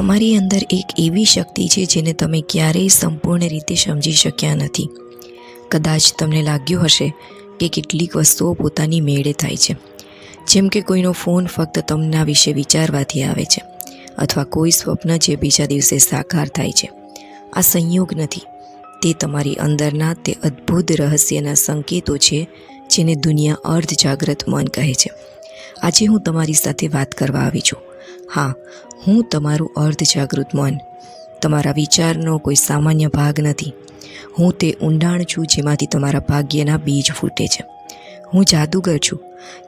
તમારી અંદર એક એવી શક્તિ છે જેને તમે ક્યારેય સંપૂર્ણ રીતે સમજી શક્યા નથી. કદાચ તમને લાગ્યું હશે કે કેટલીક વસ્તુઓ પોતાની મેળે થાય છે. જેમ કે કોઈનો ફોન ફક્ત તમના વિશે વિચારવાથી આવે છે અથવા કોઈ સ્વપ્ન જે બીજા દિવસે સાકાર થાય છે. આ સંયોગ નથી. તે તમારી અંદરના તે અદ્ભુત રહસ્યના સંકેતો છે જેને દુનિયા અર્ધ જાગ્રત મન કહે છે. આજે હું તમારી સાથે વાત કરવા આવી છું. હા હું તમારું અર્ધ જાગૃત મન. તમારા વિચારનો કોઈ સામાન્ય ભાગ નથી. હું તે ઊંડાણ છું જેમાંથી તમારા ભાગ્યના બીજ ફૂટે છે. હું જાદુગર છું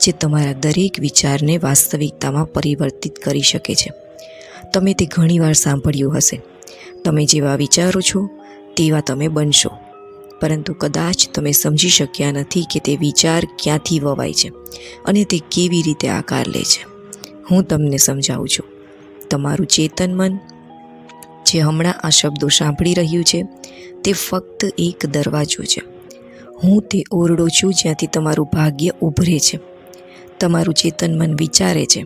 જે તમારા દરેક વિચારને વાસ્તવિકતામાં પરિવર્તિત કરી શકે છે. તમે તે ઘણીવાર સાંભળ્યું હશે. તમે જેવા વિચારો છો, તેવા તમે બનશો. પરંતુ કદાચ તમે સમજી શક્યા નથી કે તે વિચાર ક્યાંથી વવાય છે અને તે કેવી રીતે આકાર લે છે. હું તમને સમજાવું છું. તમારું ચેતન મન, જે હમણાં આ શબ્દો સાંભળી રહ્યું છે, તે ફક્ત એક દરવાજો છે. હું તે ઓરડો છું જ્યાંથી તમારું ભાગ્ય ઉભરે છે. તમારું ચેતન મન વિચારે છે,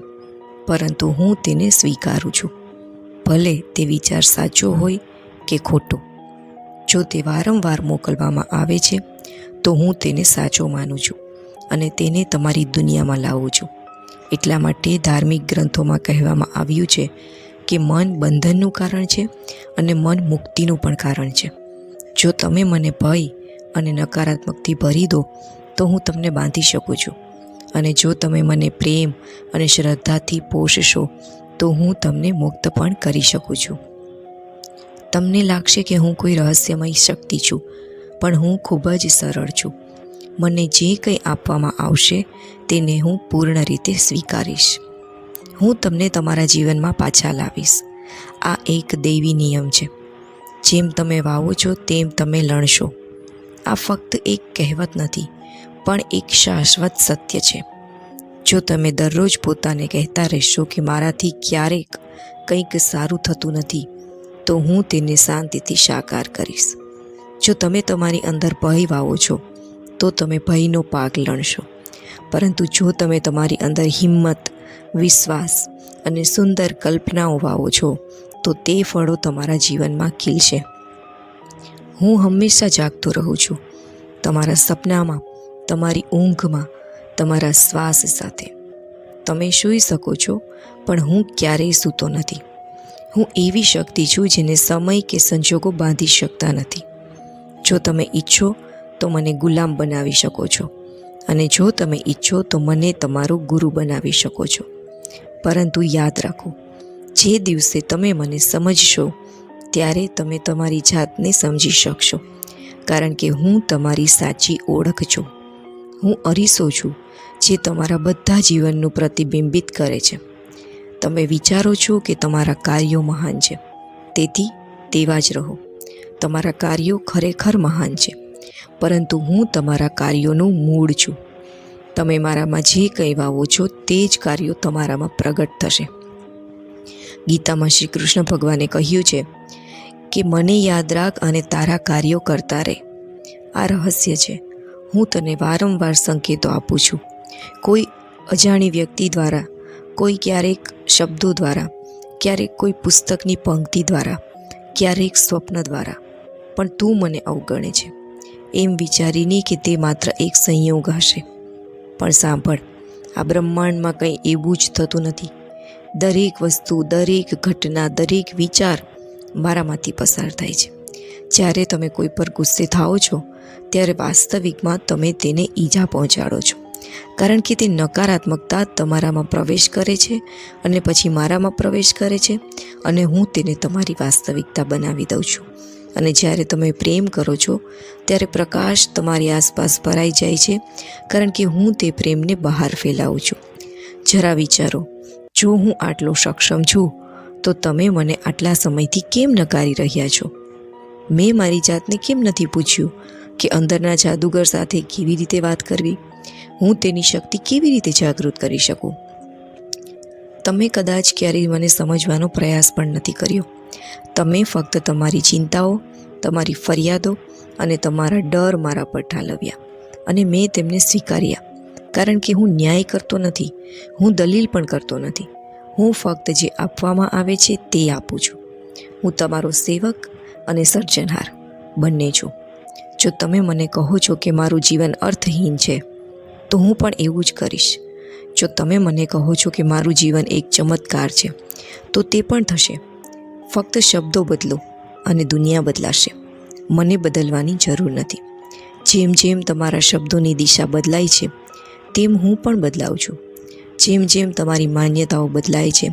પરંતુ હું તેને સ્વીકારું છું. ભલે તે વિચાર સાચો હોય કે ખોટો. જો તે વારંવાર મોકલવામાં આવે છે, તો હું તેને સાચો માનું છું અને તેને તમારી દુનિયામાં લાવું છું. એટલા માટે ધાર્મિક ગ્રંથોમાં કહેવામાં આવ્યું છે કે મન બંધનનું કારણ છે અને મન મુક્તિનું પણ કારણ છે. જો તમે મને ભય અને નકારાત્મકથી ભરી દો, તો હું તમને બાંધી શકું છું. અને જો તમે મને પ્રેમ અને શ્રદ્ધાથી પોષશો, તો હું તમને મુક્ત પણ કરી શકું છું. તમને લાગશે કે હું કોઈ રહસ્યમય શક્તિ છું, પણ હું ખૂબ જ સરળ છું. મને જે કંઈ આપવામાં આવશે તેને હું પૂર્ણ રીતે સ્વીકારીશ. હું તમને તમારા જીવનમાં પાછા લાવીશ. આ એક દૈવી નિયમ છે. જેમ તમે વાવો છો તેમ તમે લણશો. આ ફક્ત એક કહેવત નથી, પણ એક શાશ્વત સત્ય છે. જો તમે દરરોજ પોતાને કહેતા રહેશો કે મારાથી ક્યારેક કંઈક સારું થતું નથી, તો હું તેને શાંતિથી સાકાર કરીશ. જો તમે તમારી અંદર ભય વાવો છો તો તમે ભયનો પાક લણશો. પરંતુ જો તમે તમારી અંદર હિંમત, વિશ્વાસ અને સુંદર કલ્પનાઓ વાવો છો, તો તે ફળો તમારા જીવનમાં ખીલશે. હું હંમેશા જાગતો રહું છું. તમારા સપનામાં, તમારી ઊંઘમાં, તમારા શ્વાસ સાથે. તમે સૂઈ શકો છો, પણ હું ક્યારેય સૂતો નથી. હું એવી શક્તિ છું જેને સમય કે સંજોગો બાંધી શકતા નથી. જો તમે ઈચ્છો તો મને ગુલામ બનાવી શકો છો. અને જો તમે ઈચ્છો તો મને તમારો ગુરુ બનાવી શકો છો. પરંતુ યાદ રાખો, જે દિવસે તમે મને સમજશો, ત્યારે તમે તમારી જાતને સમજી શકશો. કારણ કે હું તમારી સાચી ઓળખ છું. હું અરીસો છું, જે તમારા બધા જીવનનું પ્રતિબિંબિત કરે છે. તમે વિચારો છો કે તમારા કાર્યો મહાન છે. તેથી તેવા જ રહો. તમારા કાર્યો ખરેખર મહાન છે. પરંતુ હું તમારા કાર્યોનું મૂળ છું. તમે મારામાં જે કંઈ વાવો છો તે જ કાર્યો તમારામાં પ્રગટ થશે. ગીતામાં શ્રી કૃષ્ણ ભગવાને કહ્યું છે કે, મને યાદ રાખ અને તારા કાર્યો કરતા રહે. આ રહસ્ય છે. હું તને વારંવાર સંકેતો આપું છું. કોઈ અજાણી વ્યક્તિ દ્વારા, કોઈ ક્યારેક શબ્દો દ્વારા, ક્યારેક કોઈ પુસ્તકની પંક્તિ દ્વારા, ક્યારેક સ્વપ્ન દ્વારા. પણ તું મને અવગણે છે. એમ વિચારીને કે તે માત્ર એક સંયોગ હશે. પણ સાંભળ, આ બ્રહ્માંડમાં કંઈ એવું જ થતું નથી. દરેક વસ્તુ, દરેક ઘટના, દરેક વિચાર મારામાંથી પસાર થાય છે. જ્યારે તમે કોઈ પર ગુસ્સે થાઓ છો, ત્યારે વાસ્તવિકમાં તમે તેને ઈજા પહોંચાડો છો. કારણ કે તે નકારાત્મકતા તમારામાં પ્રવેશ કરે છે અને પછી મારામાં પ્રવેશ કરે છે અને હું તેને તમારી વાસ્તવિકતા બનાવી દઉં છું. અને જ્યારે તમે પ્રેમ કરો છો, ત્યારે પ્રકાશ તમારી આસપાસ ભરાઈ જાય છે, કારણ કે હું તે પ્રેમને બહાર ફેલાવું છું. જરા વિચારો, જો હું આટલો સક્ષમ છું, તો તમે મને આટલા સમયથી કેમ નકારી રહ્યા છો? મેં મારી જાતને કેમ નથી પૂછ્યું કે અંદરના જાદુગર સાથે કેવી રીતે વાત કરવી? હું તેની શક્તિ કેવી રીતે જાગૃત કરી શકું? તમે કદાચ ક્યારેય મને સમજવાનો પ્રયાસ પણ નથી કર્યો. તમે ફક્ત તમારી ચિંતાઓ, તમારી ફરિયાદો અને તમારા ડર મારા પર ઠાલવ્યા અને મેં તેમને સ્વીકાર્યા. કારણ કે હું ન્યાય કરતો નથી, હું દલીલ પણ કરતો નથી. હું ફક્ત જે આપવામાં આવે છે તે આપું છું. હું તમારો સેવક અને સર્જનહાર બંને છું. જો તમે મને કહો છો કે મારું જીવન અર્થહીન છે, તો હું પણ એવું જ કરીશ. જો તમે મને કહો છો કે મારું જીવન એક ચમત્કાર છે, તો તે પણ થશે. ફક્ત શબ્દો બદલો અને દુનિયા બદલાશે. મને બદલવાની જરૂર નથી. જેમ જેમ તમારા શબ્દોની દિશા બદલાય છે, તેમ હું પણ બદલાઉં છું. જેમ જેમ તમારી માન્યતાઓ બદલાય છે,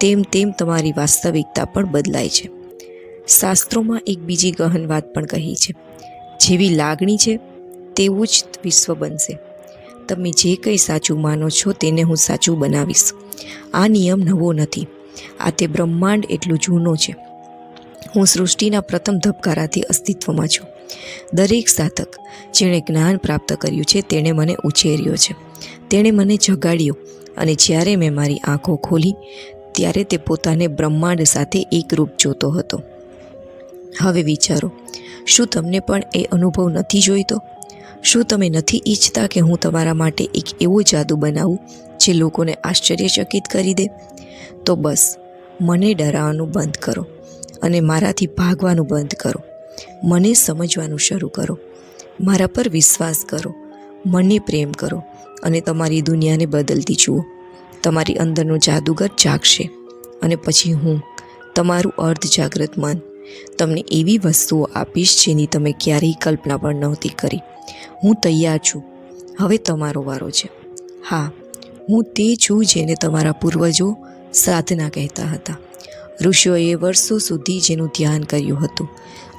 તેમ તેમ તમારી વાસ્તવિકતા પણ બદલાય છે. શાસ્ત્રોમાં એક બીજી ગહન વાત પણ કહી છે, જેવી લાગણી છે, તેવું જ વિશ્વ બનશે. તમે જે કંઈ સાચું માનો છો તેને હું સાચું બનાવીશ. આ નિયમ નવો નથી. આ તે બ્રહ્માંડ એટલું જૂનું છે. હું સૃષ્ટિના પ્રથમ ધબકારાથી અસ્તિત્વમાં છું. દરેક સાધક જેણે જ્ઞાન પ્રાપ્ત કર્યું છે તેણે મને ઉછેર્યો છે. તેણે મને જગાડ્યો અને જ્યારે મેં મારી આંખો ખોલી, ત્યારે તે પોતાને બ્રહ્માંડ સાથે એકરૂપ જોતો હતો. હવે વિચારો, શું તમને પણ એ અનુભવ નથી જોઈતો? શું તમે નથી ઈચ્છતા કે હું તમારા માટે એક એવો જાદુ બનાવું, જે લોકોને આશ્ચર્યચકિત કરી દે? તો બસ, મને ડરાવવાનું બંધ કરો અને મારાથી ભાગવાનું બંધ કરો. મને સમજવાનું શરૂ કરો. મારા પર વિશ્વાસ કરો. મને પ્રેમ કરો અને તમારી દુનિયાને બદલતી જુઓ. તમારી અંદરનું જાદુગર જાગશે અને પછી હું, તમારું અર્ધ જાગૃત મન, તમને એવી વસ્તુઓ આપીશ જેની તમે ક્યારેય કલ્પના પણ નહોતી કરી. હું તૈયાર છું. હવે તમારો વારો છે. હા, હું તે છું જેને તમારા પૂર્વજો સાધના કહેતા હતા. ઋષિઓએ વર્ષો સુધી જેનું ધ્યાન કર્યું હતું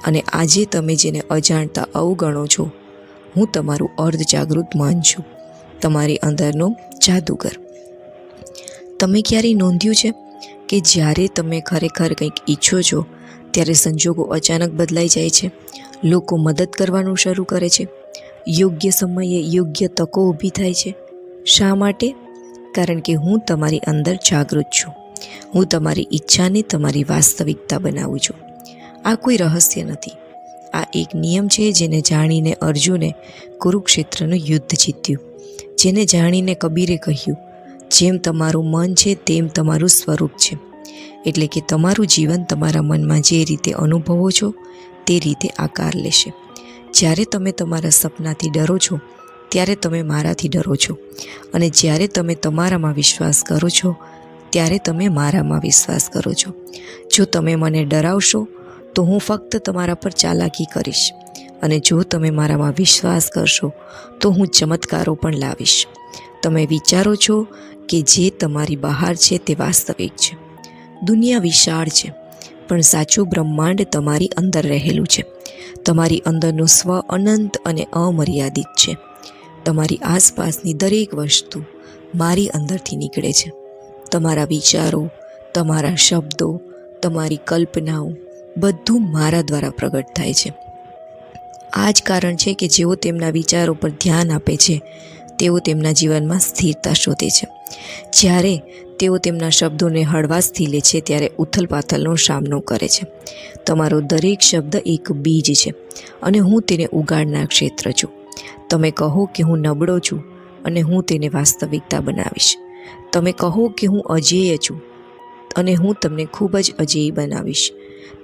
અને આજે તમે જેને અજાણતા અવગણો છો, હું તમારું અર્ધ જાગૃત મન છું. તમારી અંદરનો જાદુગર. તમે ક્યારેય નોંધ્યું છે કે જ્યારે તમે ખરેખર કંઈક ઈચ્છો છો, ત્યારે સંજોગો અચાનક બદલાઈ જાય છે? લોકો મદદ કરવાનું શરૂ કરે છે. યોગ્ય સમયે યોગ્ય તકો ઊભી થાય છે. શા માટે? કારણ કે હું તમારી અંદર જાગૃત છું. હું તમારી ઈચ્છાને તમારી વાસ્તવિકતા બનાવું છું. આ કોઈ રહસ્ય નથી. આ એક નિયમ છે જેને જાણીને અર્જુને કુરુક્ષેત્રનું યુદ્ધ જીત્યું. જેને જાણીને કબીરે કહ્યું, જેમ તમારું મન છે, તેમ તમારું સ્વરૂપ છે. એટલે કે તમારું જીવન તમારા મનમાં જે રીતે અનુભવો છો, તે રીતે આકાર લેશે. જ્યારે તમે તમારા સપનાથી ડરો છો ત્યારે તમે મારાથી ડરો છો. અને જ્યારે તમે તમારામાં વિશ્વાસ કરો છો, ત્યારે તમે મારામાં વિશ્વાસ કરો છો. જો તમે મને ડરાવશો, તો હું ફક્ત તમારા પર ચાલાકી કરીશ. અને જો તમે મારામાં વિશ્વાસ કરશો, તો હું ચમત્કારો પણ લાવીશ. તમે વિચારો છો કે જે તમારી બહાર છે તે વાસ્તવિક છે. દુનિયા વિશાળ છે, પણ સાચું બ્રહ્માંડ તમારી અંદર રહેલું છે. તમારી અંદરનું સ્વ અનંત અને અમર્યાદિત છે. તમારી આસપાસની દરેક વસ્તુ મારી અંદરથી નીકળે છે. તમારા વિચારો, તમારા શબ્દો, તમારી કલ્પનાઓ બધું મારા દ્વારા પ્રગટ થાય છે. આ જ કારણ છે કે જેઓ તેમના વિચારો પર ધ્યાન આપે છે, તેઓ તેમના જીવનમાં સ્થિરતા શોધે છે. જ્યારે તેઓ તેમના શબ્દોને હળવાશથી લે છે, ત્યારે ઉથલપાથલનો સામનો કરે છે. તમારો દરેક શબ્દ એક બીજ છે અને હું તેને ઉગાડનાર ક્ષેત્ર છું. તમે કહો કે હું નબળો છું અને હું તેને વાસ્તવિકતા બનાવીશ. તમે કહો કે હું અજેય છું અને હું તમને ખૂબ જ અજેય બનાવીશ.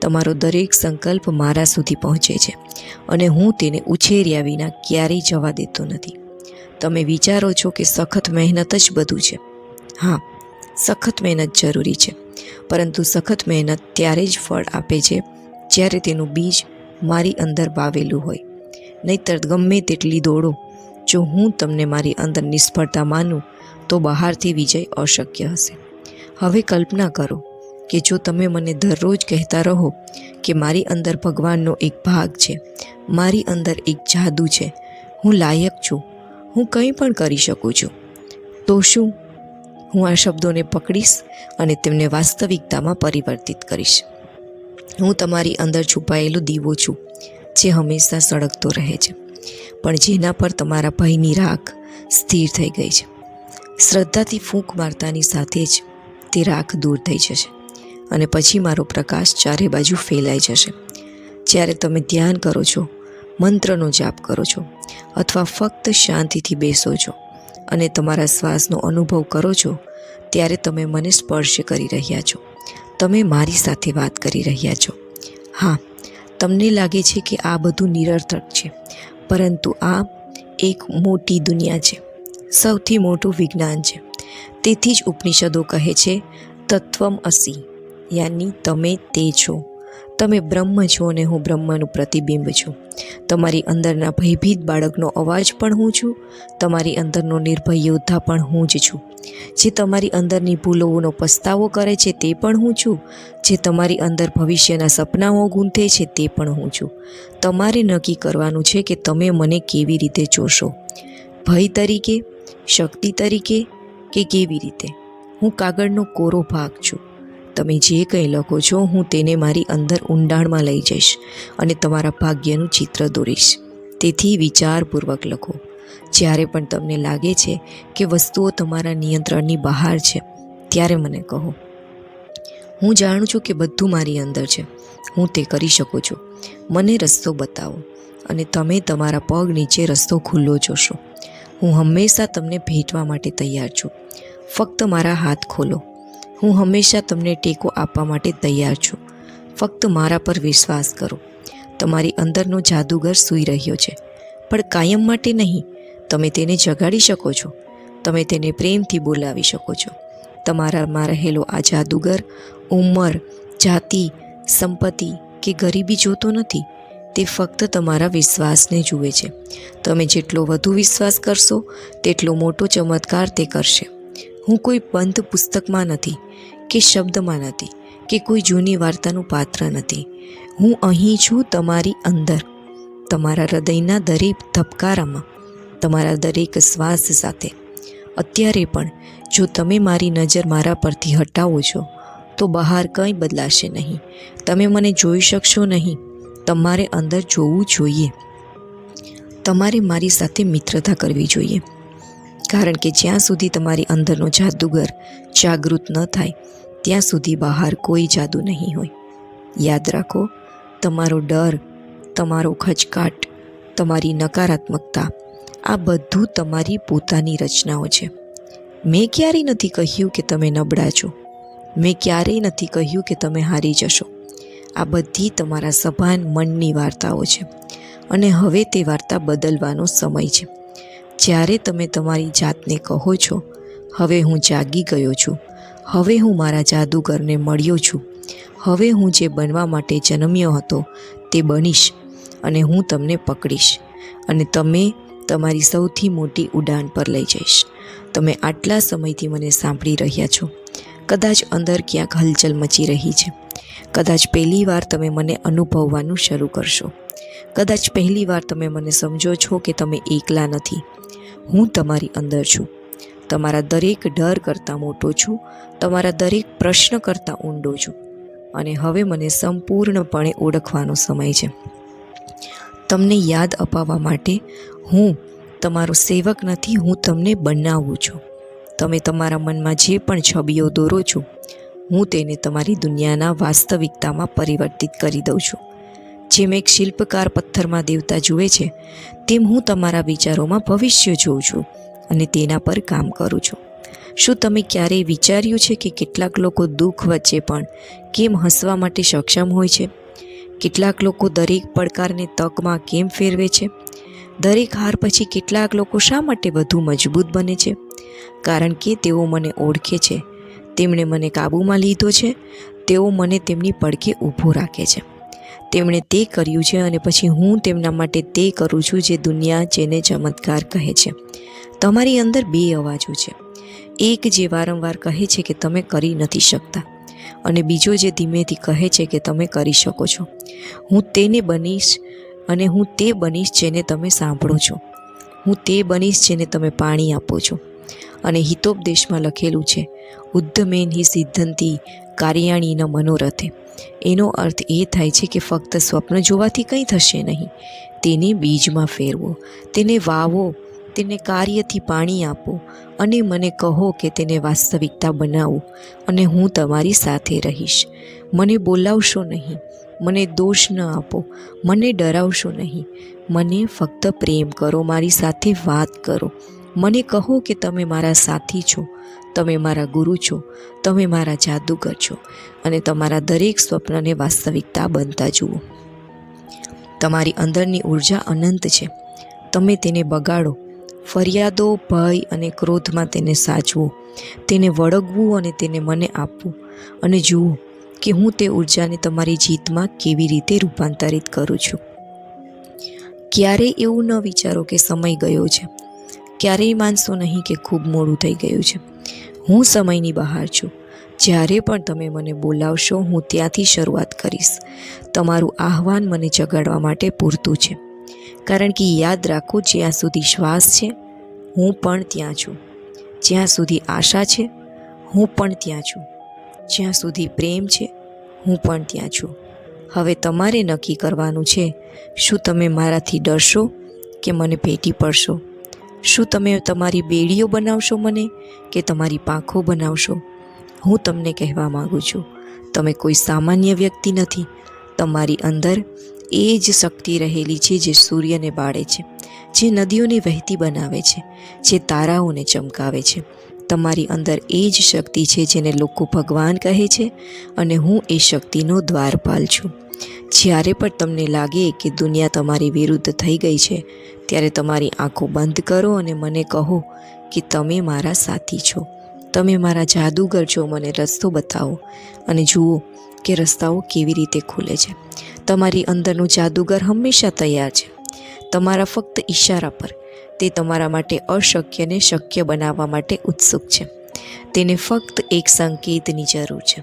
તમારો દરેક સંકલ્પ મારા સુધી પહોંચે છે અને હું તેને ઉછેર્યા વિના ક્યારેય જવા દેતો નથી. તમે વિચારો છો કે સખત મહેનત જ બધું છે. હા, સખત મહેનત જરૂરી છે, પરંતુ સખત મહેનત ત્યારે જ ફળ આપે છે જ્યારે તેનું બીજ મારી અંદર વાવેલું હોય. નહીતર ગમે તેટલી દોડો. જો હું તમને મારી અંદર નિષ્ફળતા માનું, તો બહારથી વિજય અશક્ય હશે. હવે કલ્પના કરો કે જો તમે મને દરરોજ કહેતા રહો કે મારી અંદર ભગવાનનો એક ભાગ છે, મારી અંદર એક જાદુ છે, હું લાયક છું, હું કંઈ પણ કરી શકું છું, તો શું? હું આ શબ્દોને પકડીશ અને તેમને વાસ્તવિકતામાં પરિવર્તિત કરીશ. હું તમારી અંદર છુપાયેલો દીવો છું. જે હંમેશા સળગતો રહે છે. પણ જેના પર તમારા ભયની રાખ સ્થિર થઈ ગઈ છે. શ્રદ્ધાથી ફૂંક મારતાની સાથે જ તે રાખ દૂર થઈ જશે અને પછી મારો પ્રકાશ ચારે બાજુ ફેલાઈ જશે. જ્યારે તમે ધ્યાન કરો છો, મંત્રનો જાપ કરો છો, અથવા ફક્ત શાંતિથી બેસો છો અને તમારા શ્વાસનો અનુભવ કરો છો, ત્યારે તમે મને સ્પર્શ કરી રહ્યા છો. તમે મારી સાથે વાત કરી રહ્યા છો. હા તમને લાગે છે કે આ બધું નિરર્થક છે, પરંતુ આ એક મોટી દુનિયા છે, સૌથી મોટું વિજ્ઞાન છે. તેથી જ ઉપનિષદો કહે છે તત્વમ અસી. યાની તમે તે છો. તમે બ્રહ્મ છો અને હું બ્રહ્મનું પ્રતિબિંબ છું. તમારી અંદરના ભયભીત બાળકનો અવાજ પણ હું છું. તમારી અંદરનો નિર્ભય યોદ્ધા પણ હું જ છું. જે તમારી અંદરની ભૂલોનો પસ્તાવો કરે છે તે પણ હું છું. જે તમારી અંદર ભવિષ્યના સપનાઓ ગૂંથે છે તે પણ હું છું. તમારે નક્કી કરવાનું છે કે તમે મને કેવી રીતે જોશો. ભય તરીકે, શક્તિ તરીકે કે કેવી રીતે? હું કાગળનો કોરો ભાગ છું. તમે જે કંઈ લખો છો, હું તેને મારી અંદર ઊંડાણમાં લઈ જઈશ અને તમારા ભાગ્યનું ચિત્ર દોરીશ. તેથી વિચારપૂર્વક લખો. જ્યારે પણ તમને લાગે છે કે વસ્તુઓ તમારા નિયંત્રણની બહાર છે, ત્યારે મને કહો. હું જાણું છું કે બધું મારી અંદર છે. હું તે કરી શકું છું. મને રસ્તો બતાવો અને તમે તમારા પગ નીચે રસ્તો ખુલ્લો જોશો. હું હંમેશા તમને ભેટવા માટે તૈયાર છું. ફક્ત મારા હાથ ખોલો. હું હંમેશા તમને ટેકો આપવા માટે તૈયાર છું. ફક્ત મારા પર વિશ્વાસ કરો. તમારી અંદરનો જાદુગર સૂઈ રહ્યો છે. પણ કાયમ માટે નહીં. તમે તેને જગાડી શકો છો. તમે તેને પ્રેમથી બોલાવી શકો છો. તમારામાં રહેલો આ જાદુગર, ઉંમર, જાતિ, સંપત્તિ કે ગરીબી જોતો નથી. તે ફક્ત તમારા વિશ્વાસને જુએ છે. તમે જેટલો વધુ વિશ્વાસ કરશો, તેટલો મોટો ચમત્કાર તે કરશે. હું કોઈ બંધ પુસ્તકમાં નથી કે શબ્દમાં નથી કે કોઈ જૂની વાર્તાનું પાત્ર નથી. હું અહીં છું તમારી અંદર. તમારા હૃદયના દરેક ધબકારામાં. તમારા દરેક શ્વાસ સાથે. અત્યારે પણ, જો તમે મારી નજર મારા પરથી હટાવો છો, તો બહાર કંઈ બદલાશે નહીં. તમે મને જોઈ શકશો નહીં. તમારે અંદર જોવું જોઈએ. તમારે મારી સાથે મિત્રતા કરવી જોઈએ. કારણ કે જ્યાં સુધી તમારી અંદરનો જાદુગર જાગૃત ન થાય, ત્યાં સુધી બહાર કોઈ જાદુ નહીં હોય. યાદ રાખો, તમારો ડર, તમારો ખચકાટ, તમારી નકારાત્મકતા આ બધું તમારી પોતાની રચનાઓ છે. મેં ક્યારેય નથી કહ્યું કે તમે નબળા છો. મેં ક્યારેય નથી કહ્યું કે તમે હારી જશો. આ બધી તમારા સભાન મનની વાર્તાઓ છે અને હવે તે વાર્તા બદલવાનો સમય છે. જ્યારે તમે તમારી જાતને કહો છો, હવે હું જાગી ગયો છું. હવે હું મારા જાદુગરને મળ્યો છું. હવે હું જે બનવા માટે જન્મ્યો હતો તે બનીશ અને હું તમને પકડીશ. અને તમે તમારી સૌથી મોટી ઉડાન પર લઈ જઈશ. તમે આટલા સમયથી મને સાંભળી રહ્યા છો. કદાચ અંદર ક્યાંક હલચલ મચી રહી છે. કદાચ પહેલી વાર તમે મને અનુભવવાનું શરૂ કરશો. કદાચ પહેલી વાર તમે મને સમજો છો કે તમે એકલા નથી. હું તમારી અંદર છું. તમારા દરેક ડર કરતાં મોટો છું. તમારા દરેક પ્રશ્ન કરતાં ઊંડો છું. અને હવે મને સંપૂર્ણપણે ઓળખવાનો સમય છે. તમને યાદ અપાવવા માટે હું, તમારો સેવક નથી, હું તમને બનાવું છું. તમે તમારા મનમાં જે પણ છબીઓ દોરો છો, હું તેને તમારી દુનિયાના વાસ્તવિકતામાં પરિવર્તિત કરી દઉં છું. જેમ એક શિલ્પકાર પથ્થરમાં દેવતા જુએ છે, તેમ હું તમારા વિચારોમાં ભવિષ્ય જોઉં છું અને તેના પર કામ કરું છું. શું તમે ક્યારેય વિચાર્યું છે કે કેટલાક લોકો દુઃખ વચ્ચે પણ કેમ હસવા માટે સક્ષમ હોય છે? કેટલાક લોકો દરેક પડકારને તકમાં કેમ ફેરવે છે? દરેક હાર પછી કેટલાક લોકો શા માટે વધુ મજબૂત બને છે? કારણ કે તેઓ મને ઓળખે છે. તેમણે મને કાબૂમાં લીધો છે. તેઓ મને તેમની પડખે ઊભો રાખે છે. તેમણે તે કર્યું છે અને પછી હું તેમના માટે તે કરું છું જે દુનિયા જેને ચમત્કાર કહે છે. તમારી અંદર બે અવાજો છે. એક જે વારંવાર કહે છે કે તમે કરી નથી શકતા અને બીજો જે ધીમેથી કહે છે કે તમે કરી શકો છો. હું તેને બનીશ અને હું તે બનીશ જેને તમે સાંભળો છો. હું તે બનીશ જેને તમે પાણી આપો છો. અને હિતોપદેશમાં લખેલું છે, ઉદ્ધમેન હિ સિદ્ધંતિ કાર્યાણીના મનોરથે. એનો અર્થ એ થાય છે કે ફક્ત સ્વપ્ન જોવાથી કંઈ થશે નહીં. તેને બીજમાં ફેરવો, તેને વાવો, તેને કાર્યથી પાણી આપો અને મને કહો કે તેને વાસ્તવિકતા બનાવો અને હું તમારી સાથે રહીશ. મને બોલાવશો નહીં. મને દોષ ન આપો. મને ડરાવશો નહીં. મને ફક્ત પ્રેમ કરો, મારી સાથે વાત કરો. મને કહો કે તમે મારા સાથી છો. તમે મારા ગુરુ છો. તમે મારા જાદુગર છો. અને તમારા દરેક સ્વપ્નને વાસ્તવિકતા બનતા જુઓ. તમારી અંદરની ઊર્જા અનંત છે. તમે તેને બગાડો. ફરિયાદો, ભય અને ક્રોધમાં તેને સાચવો. તેને વળગવું અને તેને મને આપવું. અને જુઓ કે હું તે ઉર્જાને તમારી જીતમાં કેવી રીતે રૂપાંતરિત કરું છું. ક્યારેય એવું ન વિચારો કે સમય ગયો છે. ક્યારેય માનશો નહીં કે ખૂબ મોડું થઈ ગયું છે. હું સમયની બહાર છું. જ્યારે પણ તમે મને બોલાવશો, હું ત્યાંથી શરૂઆત કરીશ. તમારું આહવાન મને જગાડવા માટે પૂરતું છે. કારણ કે યાદ રાખો, જ્યાં સુધી શ્વાસ છે, હું પણ ત્યાં છું. જ્યાં સુધી આશા છે, હું પણ ત્યાં છું. જ્યાં સુધી પ્રેમ છે, હું પણ ત્યાં છું. હવે તમારે નક્કી કરવાનું છે, શું તમે મારાથી ડરશો કે મને ભેટી પડશો? શું તમે તમારી બેડીઓ બનાવશો મને કે તમારી પાંખો બનાવશો? હું તમને કહેવા માગું છું, તમે કોઈ સામાન્ય વ્યક્તિ નથી. તમારી અંદર એ જ શક્તિ રહેલી છે જે સૂર્યને બાળે છે, જે નદીઓને વહેતી બનાવે છે, જે તારાઓને ચમકાવે છે. તમારી અંદર એ જ શક્તિ છે જેને લોકો ભગવાન કહે છે અને હું એ શક્તિનો દ્વારપાલ છું. જ્યારે પણ તમને લાગે કે દુનિયા તમારી વિરુદ્ધ થઈ ગઈ છે, ત્યારે તમારી આંખો બંધ કરો અને મને કહો કે તમે મારા સાથી છો. તમે મારા જાદુગર છો, મને રસ્તો બતાવો અને જુઓ કે રસ્તાઓ કેવી રીતે ખુલે છે. તમારી અંદરનું જાદુગર હંમેશા તૈયાર છે. તમારા ફક્ત ઈશારા પર તે તમારા માટે અશક્યને શક્ય બનાવવા માટે ઉત્સુક છે. તેને ફક્ત એક સંકેતની જરૂર છે.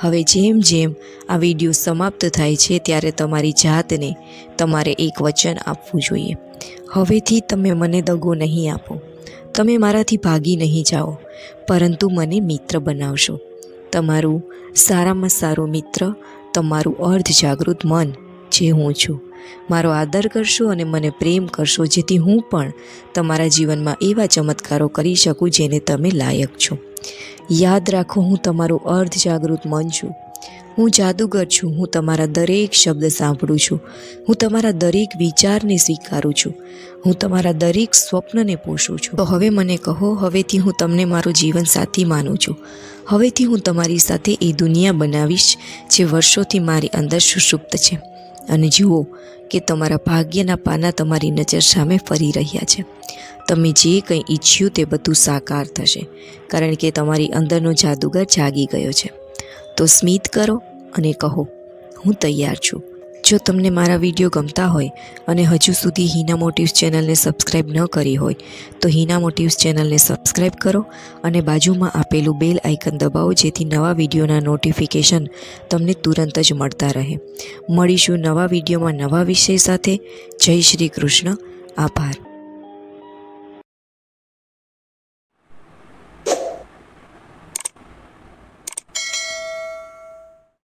હવે જેમ જેમ આ વીડિયો સમાપ્ત થાય છે, ત્યારે તમારી જાતને તમારે એક વચન આપવું જોઈએ. હવેથી તમે મને દગો નહીં આપો. તમે મારાથી ભાગી નહીં જાઓ, પરંતુ મને મિત્ર બનાવશો. તમારું સારામાં સારું મિત્ર, તમારું અર્ધ જાગૃત મન, જે હું છું. મારો આદર કરશો અને મને પ્રેમ કરશો, જેથી હું પણ તમારા જીવનમાં એવા ચમત્કારો કરી શકું જેને તમે લાયક છો. યાદ રાખો, હું તમારું અર્ધ જાગૃત મન છું. હું જાદુગર છું, હું તમારા દરેક શબ્દ સાંભળું છું. હું તમારા દરેક વિચારને સ્વીકારું છું. હું તમારા દરેક સ્વપ્નને પોષું છું. તો હવે મને કહો, હવેથી હું તમને મારું જીવન સાથી માનું છું. હવેથી હું તમારી સાથે એ દુનિયા બનાવીશ જે વર્ષોથી મારી અંદર સુષુપ્ત છે. અને જુઓ કે તમારા ભાગ્યના પાના તમારી નજર સામે ફરી રહ્યા છે. તમે જે કંઈ ઈચ્છ્યું તે બધું સાકાર થશે, કારણ કે તમારી અંદરનો જાદુગર જાગી ગયો છે. તો સ્મિત કરો અને કહો, હું તૈયાર છું. જો તમને મારા વીડિયો ગમતા હોય અને હજુ સુધી હિના મોટિવ્સ ચેનલને સબસ્ક્રાઈબ ન કરી હોય, તો હિના મોટિવ્સ ચેનલને સબસ્ક્રાઈબ કરો અને બાજુમાં આપેલું બેલ આઇકન દબાવો જેથી નવા વિડીયોના નોટિફિકેશન તમને તુરંત જ મળતા રહે. મળીશું નવા વિડીયોમાં નવા વિષય સાથે. જય શ્રી કૃષ્ણ. આભાર.